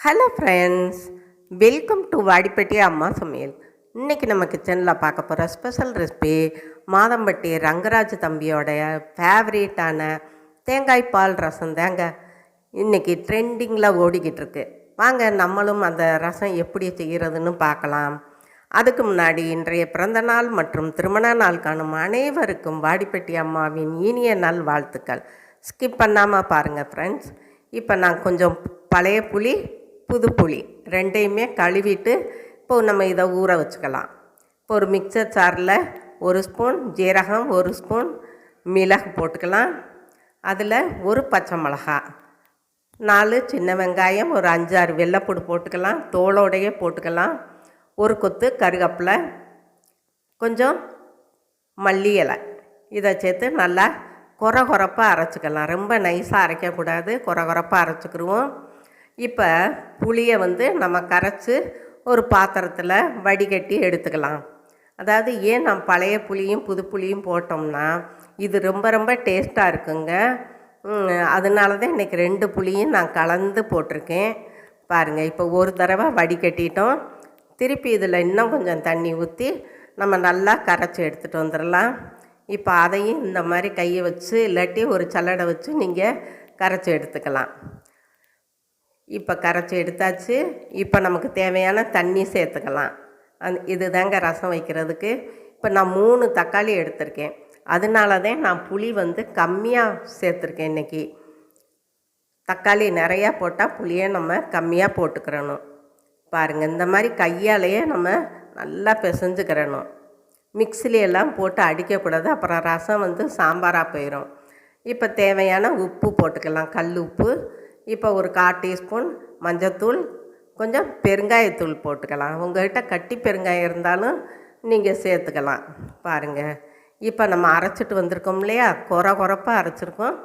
Hello friends welcome to Vadipatti அம்மா சமையல் இன்றைக்கி நம்ம கிச்சனில் பார்க்க போகிற ஸ்பெஷல் ரெசிபி மாதம்பட்டி ரங்கராஜ் தம்பியோடைய ஃபேவரேட்டான தேங்காய் பால் ரசம் தாங்க. இன்றைக்கி ட்ரெண்டிங்கில் ஓடிக்கிட்டு இருக்கு. வாங்க நம்மளும் அந்த ரசம் எப்படி செய்கிறதுன்னு பார்க்கலாம். அதுக்கு முன்னாடி இன்றைய பிறந்த நாள் மற்றும் திருமண நாள் காணும் அனைவருக்கும் வாடிப்பட்டி அம்மாவின் இனிய நாள் வாழ்த்துக்கள். ஸ்கிப் பண்ணாமல் பாருங்கள் ஃப்ரெண்ட்ஸ் இப்போ நான் கொஞ்சம் பழைய புளி புது புளி ரெண்டையுமே கழுவிட்டு இப்போது நம்ம இதை ஊற வச்சுக்கலாம். இப்போ ஒரு மிக்சர் சாரில் ஒரு ஸ்பூன் ஜீரகம் ஒரு ஸ்பூன் மிளகு போட்டுக்கலாம். அதில் ஒரு பச்சை மிளகா நாலு சின்ன வெங்காயம் ஒரு அஞ்சாறு வெள்ளைப்பூடு போட்டுக்கலாம். தோலோடையே போட்டுக்கலாம். ஒரு கொத்து கருகப்பிலை கொஞ்சம் மல்லி இலை இதை சேர்த்து நல்லா கொர கொரப்பாக அரைச்சிக்கலாம். ரொம்ப நைஸாக அரைக்கக்கூடாது. கொர கொரப்பாக அரைச்சிக்கிருவோம். இப்போ புளியை வந்து நம்ம கரைச்சி ஒரு பாத்திரத்தில் வடிகட்டி எடுத்துக்கலாம். அதாவது ஏன் நம்ம பழைய புளியும் புது புளியும் போட்டோம்னா இது ரொம்ப ரொம்ப டேஸ்ட்டாக இருக்குங்க. அதனால தான் இன்றைக்கி ரெண்டு புளியும் நான் கலந்து போட்டிருக்கேன். பாருங்கள் இப்போ ஒரு தடவை வடிகட்டிட்டோம். திருப்பி இதில் இன்னும் கொஞ்சம் தண்ணி ஊற்றி நம்ம நல்லா கரைச்சி எடுத்துகிட்டு வந்துடலாம். இப்போ அதையும் இந்த மாதிரி கையை வச்சு இல்லாட்டி ஒரு சல்லடை வச்சு நீங்கள் கரைச்சி எடுத்துக்கலாம். இப்போ கரைச்சி எடுத்தாச்சு. இப்போ நமக்கு தேவையான தண்ணி சேர்த்துக்கலாம். அந் இது தாங்க ரசம் வைக்கிறதுக்கு. இப்போ நான் மூணு தக்காளி எடுத்திருக்கேன். அதனால தான் நான் புளி வந்து கம்மியாக சேர்த்துருக்கேன் இன்றைக்கி தக்காளி நிறையா போட்டால் புளியை நம்ம கம்மியாக போட்டுக்கிறணும். பாருங்கள் இந்த மாதிரி கையாலேயே நம்ம நல்லா பிசைஞ்சுக்கிறணும். மிக்சிலையெல்லாம் போட்டு அடிக்கக்கூடாது. அப்புறம் ரசம் வந்து சாம்பாராக போயிடும் இப்போ தேவையான உப்பு போட்டுக்கலாம். கல் உப்பு. இப்போ ஒரு கால் டீஸ்பூன் மஞ்சத்தூள் கொஞ்சம் பெருங்காயத்தூள் போட்டுக்கலாம். உங்கள்கிட்ட கட்டி பெருங்காயம் இருந்தாலும் நீங்கள் சேர்த்துக்கலாம். பாருங்கள் இப்போ நம்ம அரைச்சிட்டு வந்திருக்கோம் இல்லையா? கொர கொரப்பாக அரைச்சிருக்கோம்.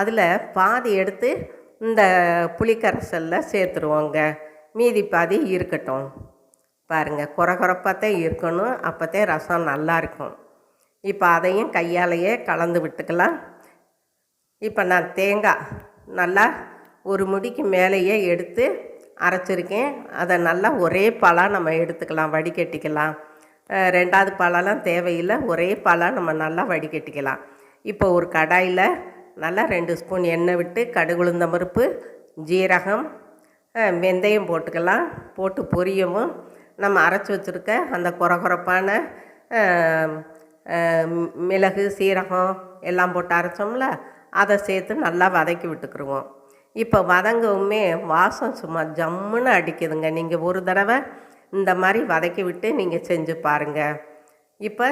அதில் பாதி எடுத்து இந்த புளிக்கரைசலில் சேர்த்துருவோங்க. மீதி பாதி இருக்கட்டும். பாருங்கள் குறை குறைப்பாக தான் இருக்கணும். அப்போத்தே ரசம் நல்லா இருக்கும். இப்போ அதையும் கையாலேயே கலந்து விட்டுக்கலாம். இப்போ நான் தேங்காய் நல்லா ஒரு முடிக்கு மேலேயே எடுத்து அரைச்சிருக்கேன். அதை நல்லா ஒரே பழம் நம்ம எடுத்துக்கலாம் வடிகட்டிக்கலாம். ரெண்டாவது பழம்லாம் தேவையில்லை. ஒரே பழம் நம்ம நல்லா வடிகட்டிக்கலாம். இப்போ ஒரு கடாயில் நல்லா ரெண்டு ஸ்பூன் எண்ணெய் விட்டு கடுகுளுந்த பருப்பு ஜீரகம் வெந்தயம் போட்டுக்கலாம். போட்டு பொரியவும். நம்ம அரைச்சி வச்சுருக்க அந்த குறகுறப்பான மிளகு சீரகம் எல்லாம் போட்டு அரைச்சோம்ல அதை சேர்த்து நல்லா வதக்கி விட்டுக்குருவோம். இப்போ வதங்கவுமே வாசம் சும்மா ஜம்முன்னு அடிக்குதுங்க. நீங்கள் ஒரு தடவை இந்த மாதிரி வதக்கி விட்டு நீங்கள் செஞ்சு பாருங்கள் இப்போ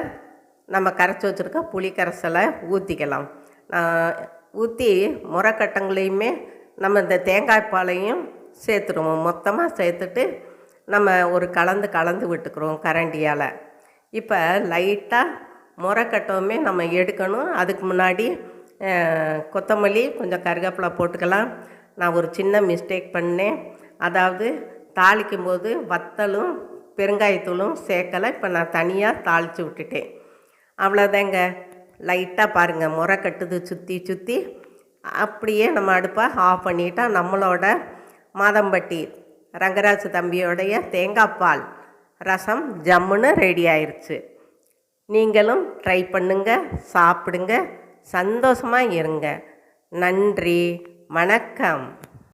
நம்ம கரைச்சி வச்சுருக்க புளி கரைசலை ஊற்றிக்கலாம் ஊற்றி முறக்கட்டங்களையுமே நம்ம இந்த தேங்காய் பாலையும் சேர்த்துருவோம் மொத்தமாக சேர்த்துட்டு நம்ம ஒரு கலந்து கலந்து விட்டுக்கிறோம் கரண்டியால். இப்போ லைட்டாக முறக்கட்டவுமே நம்ம எடுக்கணும். அதுக்கு முன்னாடி கொத்தமல்லி கொஞ்சம் கருவேப்பிலை போட்டுக்கலாம். நான் ஒரு சின்ன மிஸ்டேக் பண்ணேன். அதாவது தாளிக்கும் போது வத்தலும் பெருங்காயத்தூளும் சேர்க்கலை. இப்போ நான் தனியாக தாளித்து விட்டுட்டேன். அவ்வளோதாங்க லைட்டாக பாருங்கள் முறை கட்டுது சுற்றி சுற்றி அப்படியே நம்ம அடுப்பை ஆஃப் பண்ணிட்டா நம்மளோட மாதம்பட்டி ரங்கராஜ் தம்பியோடைய தேங்காய் பால் ரசம் ஜம்முன்னு ரெடி ஆயிடுச்சு நீங்களும் ட்ரை பண்ணுங்க சாப்பிடுங்க. சந்தோஷமாக இருங்க. நன்றி வணக்கம்.